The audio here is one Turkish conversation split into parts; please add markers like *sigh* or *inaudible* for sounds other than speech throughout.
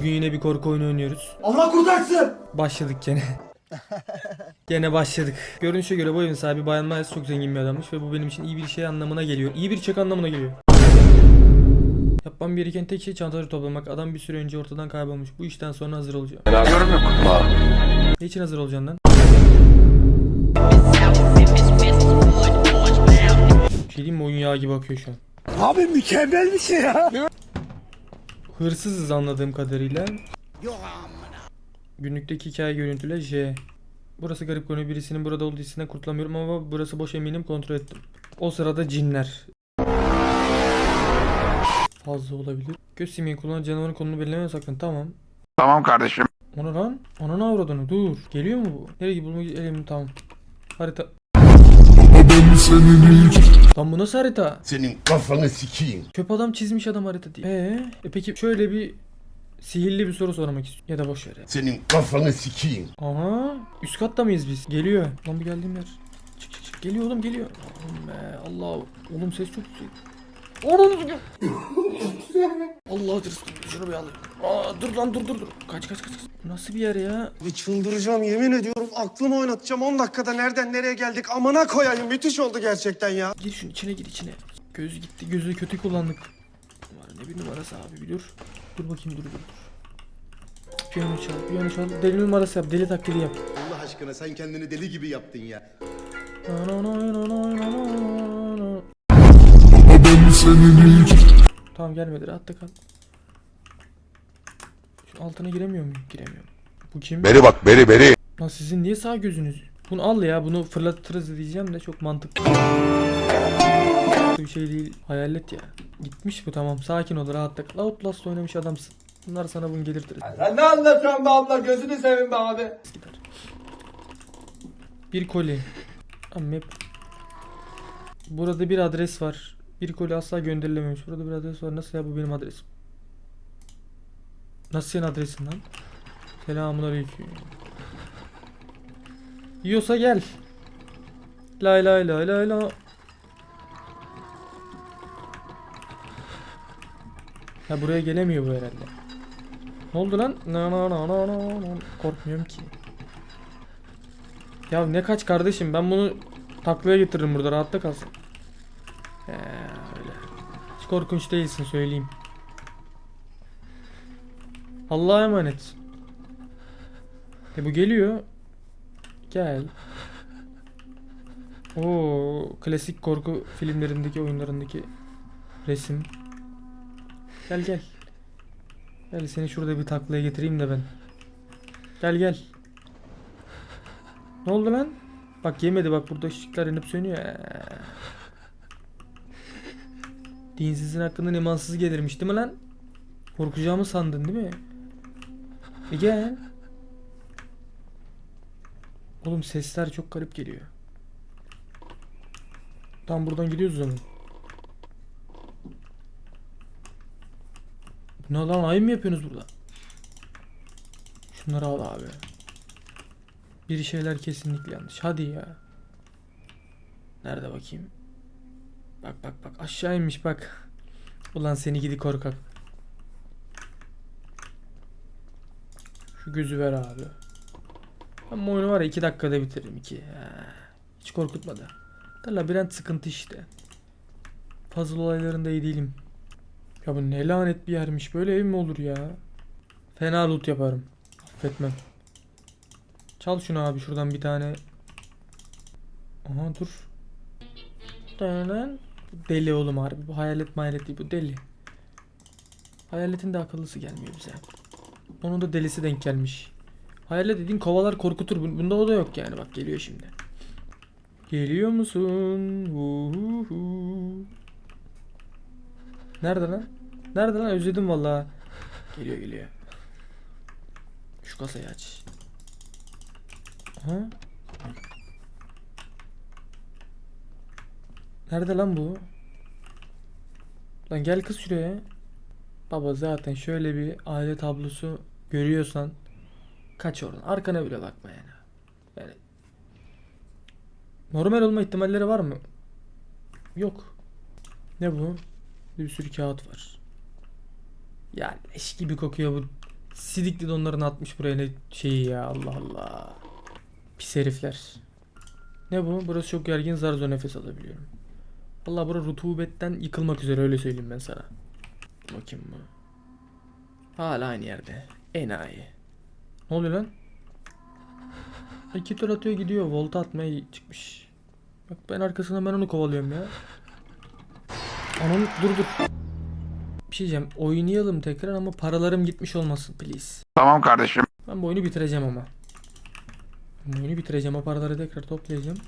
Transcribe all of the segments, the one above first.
Bugün yine bir korku oyunu oynuyoruz. Allah kurtarsın. Başladık gene. *laughs* gene başladık. Görünüşe göre bu evin sahibi Bayan Miles çok zengin bir adammış ve bu benim için iyi bir şey anlamına geliyor. İyi bir çek anlamına geliyor. Yapmam gereken tek şey çantaları toplamak. Adam bir süre önce ortadan kaybolmuş. Bu işten sonra hazır olacağım. Ne için hazır olacaksın lan? Bir şey diyeyim mi oyun yağ gibi akıyor şu an. Abi mükemmel bir şey ya. Hırsızız anladığım kadarıyla. Günlükteki hikaye görüntüle J. Burası garip konu birisinin burada olduğu hissinden kurtulamıyorum ama burası boş eminim kontrol ettim. O sırada cinler. Fazla olabilir. Göz simgeyi kullanan canavarın konunu belirleme sakın tamam. Tamam kardeşim. Ona lan. Ananı avradını dur. Geliyor mu bu? Nereye bulmak elim tamam. Harita. Lan bu nasıl harita? Senin kafanı sikeyim. Çöp adam çizmiş adam harita diye. Ee, e peki şöyle bir sihirli bir soru sormak istiyorum. Ya da boş ver ya. Senin kafanı sikeyim. Aha üst katta mıyız biz? Geliyor. Lan bir geldiğim yer. Çık çık çık. Geliyor oğlum geliyor. Oğlum be Allah. Oğlum ses çok yüksek. Oğlum *laughs* Allah dur şunu bir alayım. Aa, dur lan dur dur dur. Kaç kaç kaç. kaç. Bu Nasıl bir yer ya? Bir çıldıracağım yemin ediyorum aklımı oynatacağım 10 dakikada nereden nereye geldik amına koyayım müthiş oldu gerçekten ya. Gir şunun içine gir içine. Göz gitti. Gözü kötü kullandık. Numara ne bir numarası abi bir dur. Dur bakayım dur dur dur. Piyano çal, piyano çal. Deli numarası yap, deli taklidi yap. Allah aşkına sen kendini deli gibi yaptın ya. Tamam gelmedi rahatta kal. Şu altına giremiyor muyum? Giremiyorum. Bu kim? Beri bak beri beri. Lan sizin niye sağ gözünüz? Bunu al ya bunu fırlatırız diyeceğim de çok mantıklı. Bir şey değil. Hayalet ya. Gitmiş bu tamam. Sakin ol rahatta kal. Outlast oynamış adamsın. Bunlar sana bunu gelirtir. Sen ne anlatıyorsun be abla gözünü seveyim be abi. Gider. Bir koli. Hep. Burada bir adres var. Bir koli asla gönderilememiş. Burada bir adres var. Nasıl ya bu benim adresim? Nasıl senin adresin lan? Selamun aleyküm. Yiyorsa gel. Lay lay lay lay lay. Ha buraya gelemiyor bu herhalde. Ne oldu lan? Na na na na na na. Korkmuyorum ki. Ya ne kaç kardeşim ben bunu taklaya getiririm burada rahatta kalsın. Öyle. Hiç korkunç değilsin söyleyeyim. Allah'a emanet. E bu geliyor. Gel. Oo, klasik korku filmlerindeki oyunlarındaki resim. Gel gel. Gel seni şurada bir taklaya getireyim de ben. Gel gel. Ne oldu lan? Bak yemedi bak burada ışıklar yanıp sönüyor. Dinsizin hakkında imansız gelirmiş değil mi lan? Korkacağımı sandın değil mi? E gel. Oğlum sesler çok garip geliyor. Tam buradan gidiyoruz zaman. Ne lan ayı mı yapıyorsunuz burada? Şunları al abi. Bir şeyler kesinlikle yanlış. Hadi ya. Nerede bakayım? Bak bak bak aşağı inmiş bak. Ulan seni gidi korkak. Şu gözü ver abi. Ben bu oyunu var ya 2 dakikada bitiririm 2. Hiç korkutmadı. Da labirent sıkıntı işte. Puzzle olaylarında iyi değilim. Ya bu ne lanet bir yermiş. Böyle ev mi olur ya? Fena loot yaparım. Affetmem. Çal şunu abi şuradan bir tane. Aha dur. Denen. Bu Deli oğlum harbi. Bu hayalet mayalet değil bu deli. Hayaletin de akıllısı gelmiyor bize. Onun da delisi denk gelmiş. Hayalet dediğin kovalar korkutur. Bun- Bunda o da yok yani bak geliyor şimdi. Geliyor musun? Uhuhu. Nerede lan? Nerede lan? Özledim vallahi. Geliyor geliyor. Şu kasayı aç. Aha. Nerede lan bu? Lan gel kız şuraya. Baba zaten şöyle bir aile tablosu görüyorsan kaç oradan. Arkana bile bakma yani. Yani normal olma ihtimalleri var mı? Yok. Ne bu? Bir sürü kağıt var. Ya leş gibi kokuyor bu Sidikli donlarını atmış buraya ne şeyi ya Allah Allah. Pis herifler. Ne bu? Burası çok gergin zar zor nefes alabiliyorum. Vallahi bura rutubetten yıkılmak üzere öyle söyleyeyim ben sana. Bakayım bu. Hala aynı yerde. Enayi. Ne oluyor lan? İki tur atıyor gidiyor. Volta atmaya çıkmış. Bak ben arkasına ben onu kovalıyorum ya. Onun dur dur. Bir şey diyeceğim. Oynayalım tekrar ama paralarım gitmiş olmasın please. Tamam kardeşim. Ben bu oyunu bitireceğim ama. Bu oyunu bitireceğim. O paraları tekrar toplayacağım.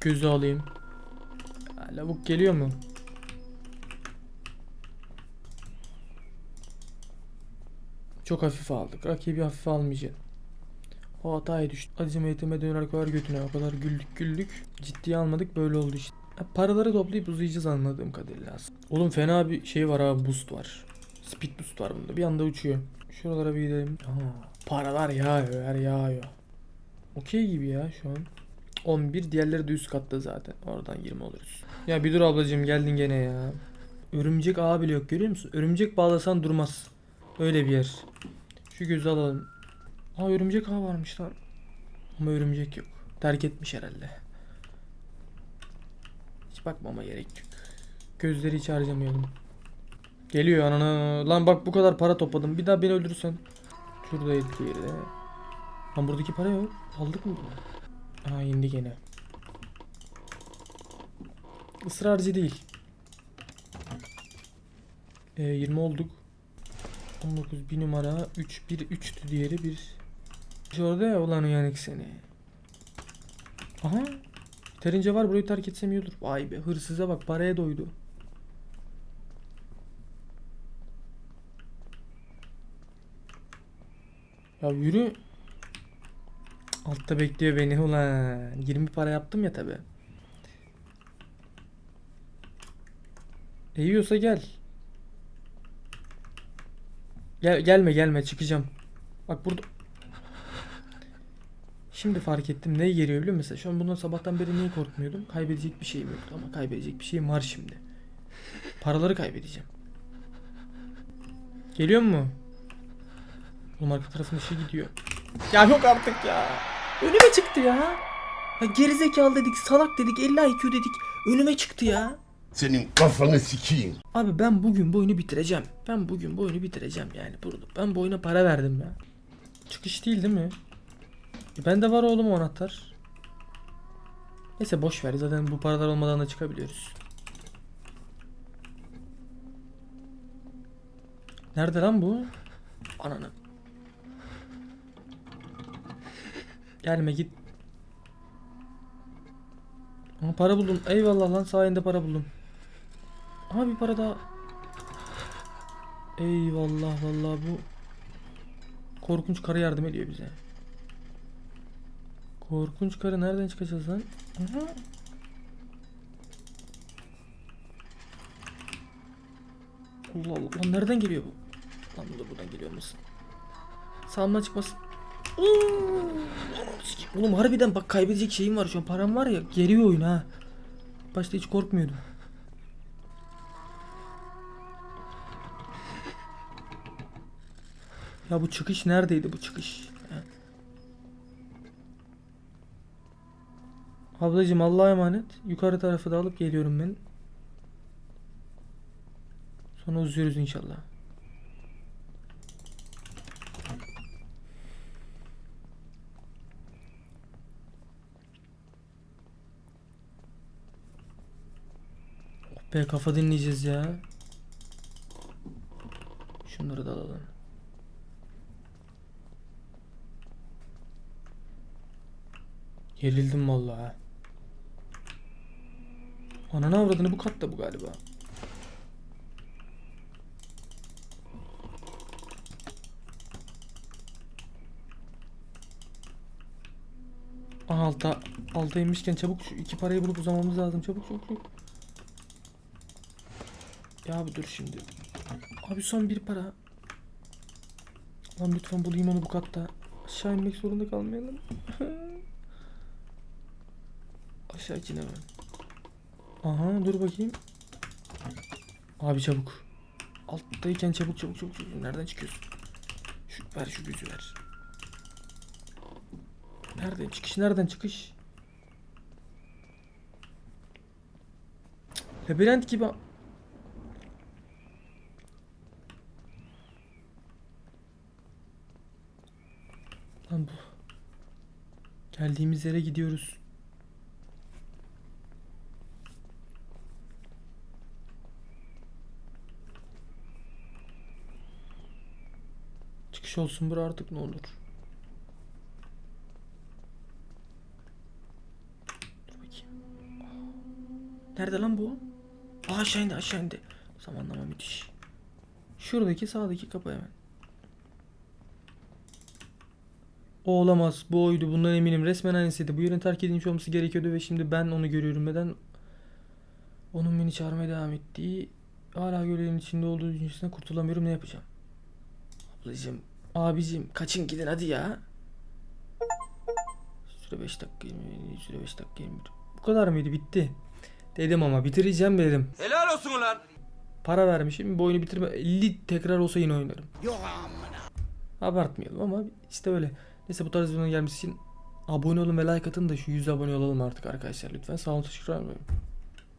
Gözü alayım. Lavuk geliyor mu? Çok hafife aldık. Rakibi hafife almayacaksın. O hataya düştü. Acıma yetime döner koyar götüne. O kadar güldük güldük. Ciddiye almadık böyle oldu işte. Paraları toplayıp uzayacağız anladığım kadarıyla aslında. Oğlum fena bir şey var abi boost var. Speed boost var bunda. Bir anda uçuyor. Şuralara bir gidelim. Aa, paralar yağıyor her yağıyor. Okey gibi ya şu an. 11 diğerleri de üst katta zaten. Oradan 20 oluruz. Ya bir dur ablacığım geldin gene ya. Örümcek ağı bile yok görüyor musun? Örümcek bağlasan durmaz. Öyle bir yer. Şu gözü alalım. Aa örümcek ağı varmış lan. Ama örümcek yok. Terk etmiş herhalde. Hiç bakmama gerek yok. Gözleri hiç harcamayalım. Geliyor anana. Lan bak bu kadar para topladım. Bir daha beni öldürürsen. Şuradaydı diğeri. Lan buradaki para yok. Aldık mı bunu? Aa indi gene. Israrcı değil. E, 20 olduk. 19 bir numara 3 1 3'tü diğeri bir. Orada ya ulan uyanık seni. Aha. Yeterince var burayı terk etsem iyi olur. Vay be hırsıza bak paraya doydu. Ya yürü. Altta bekliyor beni ulan. 20 para yaptım ya tabi. E yiyorsa gel. Gel gelme gelme çıkacağım. Bak burada. Şimdi fark ettim ne geliyor biliyor musun? Şu an bundan sabahtan beri niye korkmuyordum? Kaybedecek bir şeyim yoktu ama kaybedecek bir şeyim var şimdi. Paraları kaybedeceğim. Geliyor mu? Oğlum arka tarafın ışığı gidiyor. Ya yok artık ya. Önüme çıktı ya. Ya gerizekalı dedik, salak dedik, 50 IQ dedik. Önüme çıktı ya. Senin kafanı sikeyim. Abi ben bugün bu oyunu bitireceğim. Ben bugün bu oyunu bitireceğim yani burada. Ben bu oyuna para verdim ya. Çıkış değil değil mi? E bende var oğlum o anahtar. Neyse boş ver zaten bu paralar olmadan da çıkabiliyoruz. Nerede lan bu? Ananı. Gelme git. Ama para buldum. Eyvallah lan sayende para buldum. Aha bir para daha. Eyvallah vallahi bu korkunç karı yardım ediyor bize. Korkunç karı nereden çıkacağız lan? Aha. Allah Allah lan nereden geliyor bu? Lan bu da buradan geliyor musun? Sağımdan çıkmasın. Oo! Oğlum harbiden bak kaybedecek şeyim var şu an param var ya geriyor oyun ha. Başta hiç korkmuyordum. Ya bu çıkış neredeydi bu çıkış? Ablacım Allah'a emanet. Yukarı tarafı da alıp geliyorum ben. Sonra uzuyoruz inşallah. Be kafa dinleyeceğiz ya. Şunları da alalım. Gerildim vallahi. Ananı avradını bu katta bu galiba. Aha alta, alta çabuk şu iki parayı bulup uzamamız lazım. Çabuk çabuk çabuk. Ya abi dur şimdi. Abi son bir para. Lan lütfen bulayım onu bu katta. Aşağı inmek zorunda kalmayalım. *laughs* Aşağı inemem. Aha dur bakayım. Abi çabuk. Alttayken çabuk çabuk çabuk çabuk. Nereden çıkıyorsun? Şu, ver şu gücü ver. Nereden çıkış? Nereden çıkış? Labirent gibi. Lan bu. Geldiğimiz yere gidiyoruz. Çıkış olsun bura artık ne olur. Dur. Nerede lan bu? Aa aşağı indi aşağı indi. Zamanlama müthiş. Şuradaki sağdaki kapı hemen. O olamaz. Bu oydu. Bundan eminim. Resmen aynısıydı. Bu yerin terk edilmiş olması gerekiyordu ve şimdi ben onu görüyorum. Neden? Onun beni çağırmaya devam ettiği hala görevin içinde olduğu düşüncesinden kurtulamıyorum. Ne yapacağım? Ablacığım, abicim kaçın gidin hadi ya. Süre 5 dakika 20, süre 5 dakika 21. Bu kadar mıydı? Bitti. Dedim ama bitireceğim dedim. Helal olsun ulan. Para vermişim. Bu oyunu bitirme. 50 tekrar olsa yine oynarım. Abartmayalım ama işte öyle. Neyse bu tarz videoların gelmesi için abone olun ve like atın da şu 100 abone olalım artık arkadaşlar lütfen. Sağ olun teşekkür ederim.